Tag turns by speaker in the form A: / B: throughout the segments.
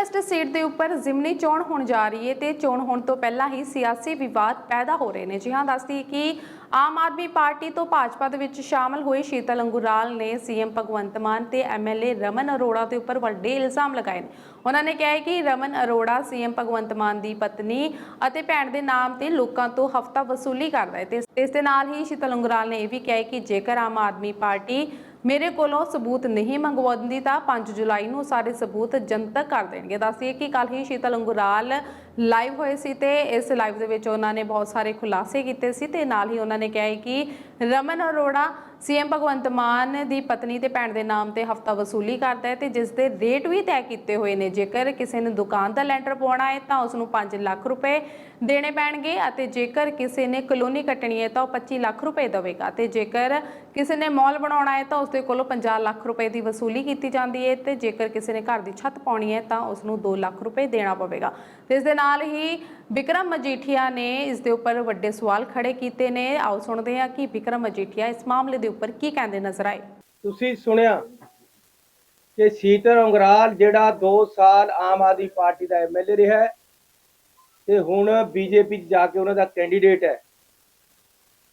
A: West seat ਦੇ ਉੱਪਰ ਜ਼ਿਮਨੀ ਚੋਣ ਹੋਣ ਜਾ ਰਹੀ ਹੈ ਤੇ ਚੋਣ ਹੋਣ ਤੋਂ ਪਹਿਲਾਂ ਹੀ ਸਿਆਸੀ ਵਿਵਾਦ ਪੈਦਾ ਹੋ ਰਹੇ ਨੇ। ਜੀ ਹਾਂ, ਦੱਸਦੀ ਕਿ ਆਮ ਆਦਮੀ ਪਾਰਟੀ ਤੋਂ ਭਾਜਪਾ ਦੇ ਵਿੱਚ ਸ਼ਾਮਲ ਹੋਏ ਸ਼ੀਤਲ ਅੰਗੁਰਾਲ ਨੇ ਸੀਐਮ ਭਗਵੰਤ ਮਾਨ ਤੇ ਐਮਐਲਏ ਰਮਨ ਅਰੋੜਾ ਦੇ ਉੱਪਰ ਵੱਡੇ ਇਲਜ਼ਾਮ ਲਗਾਏ ਨੇ। ਉਹਨਾਂ ਨੇ ਕਿਹਾ ਕਿ ਰਮਨ ਅਰੋੜਾ ਸੀਐਮ ਭਗਵੰਤ ਮਾਨ ਦੀ ਪਤਨੀ ਅਤੇ ਭੈਣ ਦੇ ਨਾਮ ਤੇ ਲੋਕਾਂ ਤੋਂ ਹਫਤਾ ਵਸੂਲੀ ਕਰਦਾ ਹੈ। ਤੇ ਇਸ ਦੇ ਨਾਲ ਹੀ ਸ਼ੀਤਲ ਅੰਗੁਰਾਲ ਨੇ ਇਹ ਵੀ ਕਿਹਾ ਕਿ ਜੇਕਰ ਆਮ ਆਦਮੀ ਪਾਰਟੀ ਮੇਰੇ ਕੋਲੋਂ ਸਬੂਤ ਨਹੀਂ ਮੰਗਵਾਉਂਦੀ ਤਾਂ 5 ਜੁਲਾਈ ਨੂੰ ਸਾਰੇ ਸਬੂਤ ਜਨਤਕ ਕਰ ਦੇਣਗੇ। ਦੱਸੀਏ ਕਿ ਕੱਲ ਹੀ ਸ਼ੀਤਲ ਅੰਗੁਰਾਲ ਲਾਈਵ ਹੋਏ ਸੀ ਤੇ ਇਸ ਲਾਈਵ ਦੇ ਵਿੱਚ ਉਹਨਾਂ ਨੇ ਬਹੁਤ ਸਾਰੇ ਖੁਲਾਸੇ ਕੀਤੇ ਸੀ ਤੇ ਨਾਲ ਹੀ ਉਹਨਾਂ ਨੇ ਕਿਹਾ ਹੈ ਕਿ ਰਮਨ ਅਰੋੜਾ, ਸੀਐਮ ਭਗਵੰਤ ਮਾਨ ਦੀ ਪਤਨੀ ਤੇ ਭੈਣ ਦੇ ਨਾਮ ਤੇ ਹਫਤਾ ਵਸੂਲੀ ਕਰਦਾ ਹੈ ਤੇ ਜਿਸ ਦੇ ਰੇਟ ਵੀ ਤੈਅ ਕੀਤੇ ਹੋਏ ਨੇ। ਜੇਕਰ ਕਿਸੇ ਨੇ ਦੁਕਾਨ ਦਾ ਲੈਂਟਰ ਪਾਉਣਾ ਹੈ ਤਾਂ ਉਸ ਨੂੰ 5 ਲੱਖ ਰੁਪਏ ਦੇਣੇ ਪੈਣਗੇ ਅਤੇ ਜੇਕਰ ਕਿਸੇ ਨੇ ਕਲੋਨੀ ਕੱਟਣੀ ਹੈ ਤਾਂ ਉਹ 25 ਲੱਖ ਰੁਪਏ ਦੇਵੇਗਾ ਤੇ ਜੇਕਰ ਕਿਸੇ ਨੇ ਮਾਲ ਬਣਾਉਣਾ ਹੈ ਤਾਂ ਉਸ ਦੇ ਕੋਲੋਂ 50 ਲੱਖ ਰੁਪਏ ਦੀ ਵਸੂਲੀ ਕੀਤੀ ਜਾਂਦੀ ਹੈ ਤੇ ਜੇਕਰ ਕਿਸੇ ਨੇ ਘਰ ਦੀ ਛੱਤ ਪਾਉਣੀ ਹੈ ਤਾਂ ਉਸ ਨੂੰ 2 ਲੱਖ ਰੁਪਏ ਦੇਣਾ ਪਵੇਗਾ। ਤੇ ਇਸ ਦੇ ਨਾਲ ਹੀ ਵਿਕਰਮ ਮਜੀਠੀਆ ਨੇ ਇਸ ਦੇ ਉੱਪਰ ਵੱਡੇ ਸਵਾਲ ਖੜੇ ਕੀਤੇ ਨੇ। ਆਓ ਸੁਣਦੇ ਹਾਂ ਕਿ ਵਿਕਰਮ ਮਜੀਠੀਆ ਇਸ ਮਾਮਲੇ ਦੇ ਉੱਪਰ ਕੀ ਕਹਿੰਦੇ ਨਜ਼ਰ ਆਏ?
B: ਤੁਸੀਂ ਸੁਣਿਆ ਕਿ ਸ਼ੀਤਲ ਉਂਗਰਾਲ ਜਿਹੜਾ 2 ਸਾਲ ਆਮ ਆਦਮੀ ਪਾਰਟੀ ਦਾ ਐਮਐਲਏ ਰਿਹਾ ਤੇ ਹੁਣ ਬੀਜੇਪੀ 'ਚ ਜਾ ਕੇ ਉਹਨਾਂ ਦਾ ਕੈਂਡੀਡੇਟ ਹੈ।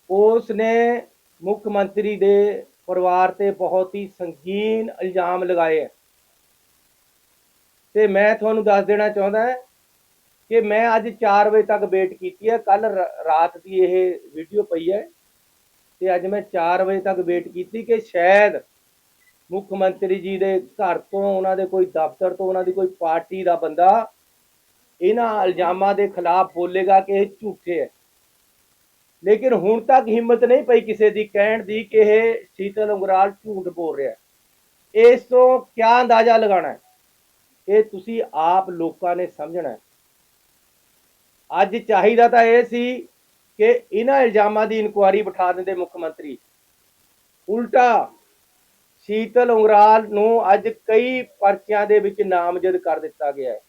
B: ਉਸ ਨੇ ਮੁੱਖ ਮੰਤਰੀ ਦੇ ਪਰਿਵਾਰ ਤੇ ਬਹੁਤ ਹੀ ਸੰਗੀਨ ਇਲਜ਼ਾਮ ਲਗਾਏ ਹੈ। ਤੇ ਮੈਂ ਤੁਹਾਨੂੰ ਦੱਸ ਦੇਣਾ ਚਾਹੁੰਦਾ ਕਿ ਮੈਂ ਅੱਜ 4 ਵਜੇ ਤੱਕ ਵੇਟ ਕੀਤੀ ਹੈ। ਕੱਲ ਰਾਤ ਦੀ ਇਹ ਵੀਡੀਓ ਪਈ ਹੈ। ਤੇ ਅੱਜ ਮੈਂ 4 ਵਜੇ ਤੱਕ ਵੇਟ ਕੀਤੀ ਕਿ ਸ਼ਾਇਦ ਮੁੱਖ ਮੰਤਰੀ ਜੀ ਦੇ ਘਰ ਤੋਂ ਉਹਨਾਂ ਦੇ ਕੋਈ ਦਫ਼ਤਰ ਤੋਂ ਉਹਨਾਂ ਦੀ ਕੋਈ ਪਾਰਟੀ ਦਾ ਬੰਦਾ ਇਹਨਾਂ ਇਲਜ਼ਾਮਾਂ ਦੇ ਖਿਲਾਫ ਬੋਲੇਗਾ ਕਿ ਇਹ ਝੂਠੇ ਹੈ। ਲੇਕਿਨ ਹੁਣ ਤੱਕ ਹਿੰਮਤ ਨਹੀਂ ਪਈ ਕਿਸੇ ਦੀ ਕਹਿਣ ਦੀ ਕਿ ਇਹ ਸ਼ੀਤਲ ਉਂਗਰਾਲ ਝੂਠ ਬੋਲ ਰਿਹਾ ਹੈ। ਇਸ ਤੋਂ ਕਿਆ ਅੰਦਾਜ਼ਾ ਲਗਾਉਣਾ ਹੈ? ਇਹ ਤੁਸੀਂ ਆਪ ਲੋਕਾਂ ਨੇ ਸਮਝਣਾ ਹੈ। ਅੱਜ ਚਾਹੀਦਾ ਤਾਂ ਇਹ ਸੀ ਕਿ ਇਹਨਾਂ ਇਲਜ਼ਾਮਾਂ ਦੀ ਇਨਕੁਆਇਰੀ ਬਿਠਾ ਦਿੰਦੇ ਮੁੱਖ ਮੰਤਰੀ। ਉਲਟਾ ਸ਼ੀਤਲ ਉਂਗਰਾਲ ਨੂੰ ਅੱਜ ਕਈ ਪਰਚਿਆਂ ਦੇ ਵਿੱਚ ਨਾਮਜ਼ਦ ਕਰ ਦਿੱਤਾ ਗਿਆ ਹੈ।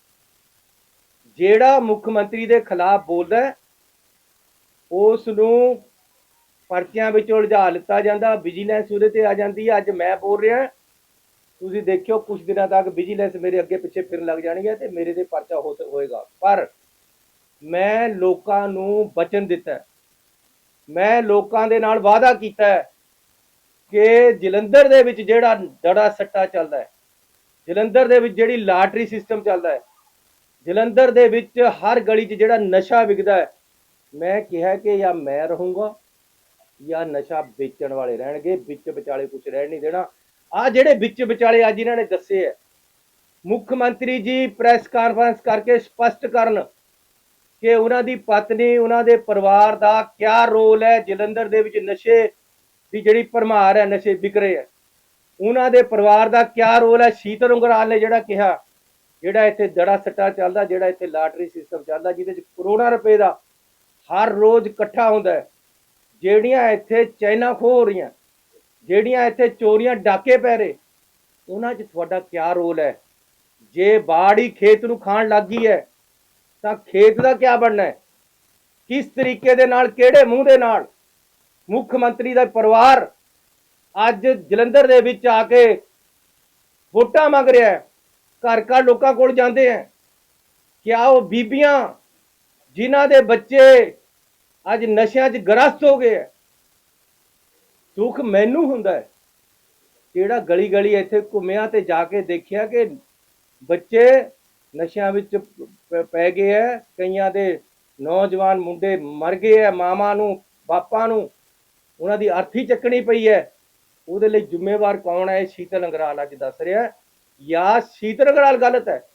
B: ਜਿਹੜਾ ਮੁੱਖ ਮੰਤਰੀ ਦੇ ਖਿਲਾਫ ਬੋਲਦਾ ਉਸ ਨੂੰ ਪਰਚਿਆਂ ਵਿੱਚ ਉਲਝਾ ਲਿੱਤਾ ਜਾਂਦਾ ਵਿਜੀਲੈਂਸ ਉਹਦੇ ਤੇ ਆ ਜਾਂਦੀ ਹੈ। ਅੱਜ ਮੈਂ ਬੋਲ ਰਿਹਾ, ਤੁਸੀਂ ਦੇਖਿਓ ਕੁਝ ਦਿਨਾਂ ਤੱਕ ਵਿਜੀਲੈਂਸ ਮੇਰੇ ਅੱਗੇ ਪਿੱਛੇ ਫਿਰਨ ਲੱਗ ਜਾਣਗੇ ਤੇ ਮੇਰੇ ਤੇ ਪਰਚਾ ਹੋਏਗਾ। ਪਰ ਮੈਂ ਲੋਕਾਂ ਨੂੰ ਬਚਨ ਦਿੱਤਾ ਮੈਂ ਲੋਕਾਂ ਦੇ ਨਾਲ ਵਾਅਦਾ ਕੀਤਾ ਕਿ ਜਲੰਧਰ ਦੇ ਵਿੱਚ ਜਿਹੜਾ ਦੜਾ ਸੱਟਾ ਚੱਲਦਾ ਹੈ, ਜਲੰਧਰ ਦੇ ਵਿੱਚ ਜਿਹੜੀ ਲਾਟਰੀ ਸਿਸਟਮ ਚੱਲਦਾ ਹੈ, ਜਲੰਧਰ ਦੇ ਵਿੱਚ ਹਰ ਗਲੀ 'ਚ ਜਿਹੜਾ ਨਸ਼ਾ ਵਿਕਦਾ ਹੈ, ਮੈਂ ਕਿਹਾ ਕਿ ਜਾਂ ਮੈਂ ਰਹੂੰਗਾ ਜਾਂ ਨਸ਼ਾ ਵੇਚਣ ਵਾਲੇ ਰਹਿਣਗੇ, ਵਿੱਚ ਵਿਚਾਲੇ ਕੁਝ ਰਹਿਣ ਨਹੀਂ ਦੇਣਾ। ਆ ਜਿਹੜੇ ਵਿੱਚ ਵਿਚਾਲੇ ਅੱਜ ਇਹਨਾਂ ਨੇ ਦੱਸੇ ਹੈ, ਮੁੱਖ ਮੰਤਰੀ ਜੀ ਪ੍ਰੈਸ ਕਾਨਫਰੰਸ ਕਰਕੇ ਸਪਸ਼ਟ ਕਰਨ ਕਿ ਉਹਨਾਂ ਦੀ ਪਤਨੀ, ਉਹਨਾਂ ਦੇ ਪਰਿਵਾਰ ਦਾ ਕਿਆ ਰੋਲ ਹੈ? ਜਲੰਧਰ ਦੇ ਵਿੱਚ ਨਸ਼ੇ ਦੀ ਜਿਹੜੀ ਭਰਮਾਰ ਹੈ, ਨਸ਼ੇ ਵਿਕਰੇ ਹੈ। ਉਹਨਾਂ ਦੇ ਪਰਿਵਾਰ ਦਾ ਕਿਆ ਰੋਲ ਹੈ? ਸ਼ੀਤਲ ਉਂਗਰਾਲ ਨੇ ਜਿਹੜਾ ਕਿਹਾ, ਜਿਹੜਾ ਇੱਥੇ ਦੜਾ ਸੱਟਾ ਚੱਲਦਾ, ਜਿਹੜਾ ਇੱਥੇ ਲਾਟਰੀ ਸਿਸਟਮ ਚੱਲਦਾ, ਜਿਹਦੇ ਵਿੱਚ ਕਰੋੜਾਂ ਰੁਪਏ ਦਾ ਹਰ ਰੋਜ਼ ਇਕੱਠਾ ਹੁੰਦਾ ਹੈ। ਜਿਹੜੀਆਂ ਇੱਥੇ ਚਾਈਨਾ ਖੋਹ ਹੋ ਰਹੀਆਂ, ਜਿਹੜੀਆਂ ਇੱਥੇ ਚੋਰੀਆਂ ਡਾਕੇ ਪੈ ਰਹੇ, ਉਹਨਾਂ 'ਚ ਤੁਹਾਡਾ ਕਿਆ ਰੋਲ ਹੈ? ਜੇ ਬਾੜੀ ਖੇਤ ਨੂੰ ਖਾਣ ਲੱਗ ਗਈ ਹੈ ਤਾਂ ਖੇਤ ਦਾ ਕਿਆ ਬਣਨਾ ਹੈ? ਕਿਸ ਤਰੀਕੇ ਦੇ ਨਾਲ, ਕਿਹੜੇ ਮੂੰਹ ਦੇ ਨਾਲ? ਮੁੱਖ ਮੰਤਰੀ ਦਾ ਪਰਿਵਾਰ ਅੱਜ ਜਲੰਧਰ ਦੇ ਵਿੱਚ ਆ ਕੇ ਵੋਟਾਂ ਮੰਗ ਰਿਹਾ ਹੈ। ਘਰ ਘਰ ਲੋਕਾਂ ਕੋਲ ਜਾਂਦੇ ਹੈ। ਕਿਆ ਉਹ ਬੀਬੀਆਂ ਜਿਨ੍ਹਾਂ ਦੇ ਬੱਚੇ ਅੱਜ ਨਸ਼ਿਆਂ 'ਚ ਗ੍ਰਸਤ ਹੋ ਗਏ ਹੈ? ਦੁੱਖ ਮੈਨੂੰ ਹੁੰਦਾ ਹੈ। ਜਿਹੜਾ ਗਲੀ ਗਲੀ ਇੱਥੇ ਘੁੰਮਿਆ ਤੇ ਜਾ ਕੇ ਦੇਖਿਆ ਕਿ ਬੱਚੇ ਨਸ਼ਿਆਂ ਵਿੱਚ ਪੈ ਗਏ ਹੈ ਕਈਆਂ ਦੇ ਨੌਜਵਾਨ ਮੁੰਡੇ ਮਰ ਗਏ ਹੈ ਮਾਮਾ ਨੂੰ, ਬਾਪਾਂ ਨੂੰ। ਉਹਨਾਂ ਦੀ ਅਰਥੀ ਚੱਕਣੀ ਪਈ ਹੈ ਉਹਦੇ ਲਈ ਜ਼ਿੰਮੇਵਾਰ ਕੌਣ ਹੈ ਇਹ ਸ਼ੀਤਲ ਅੰਗਰਾਲ ਅੱਜ ਦੱਸ ਰਿਹਾ। ਹੈ। ਜਾਂ ਸ਼ੀਤਲ ਅੰਗਰਾਲ ਗਲਤ ਹੈ।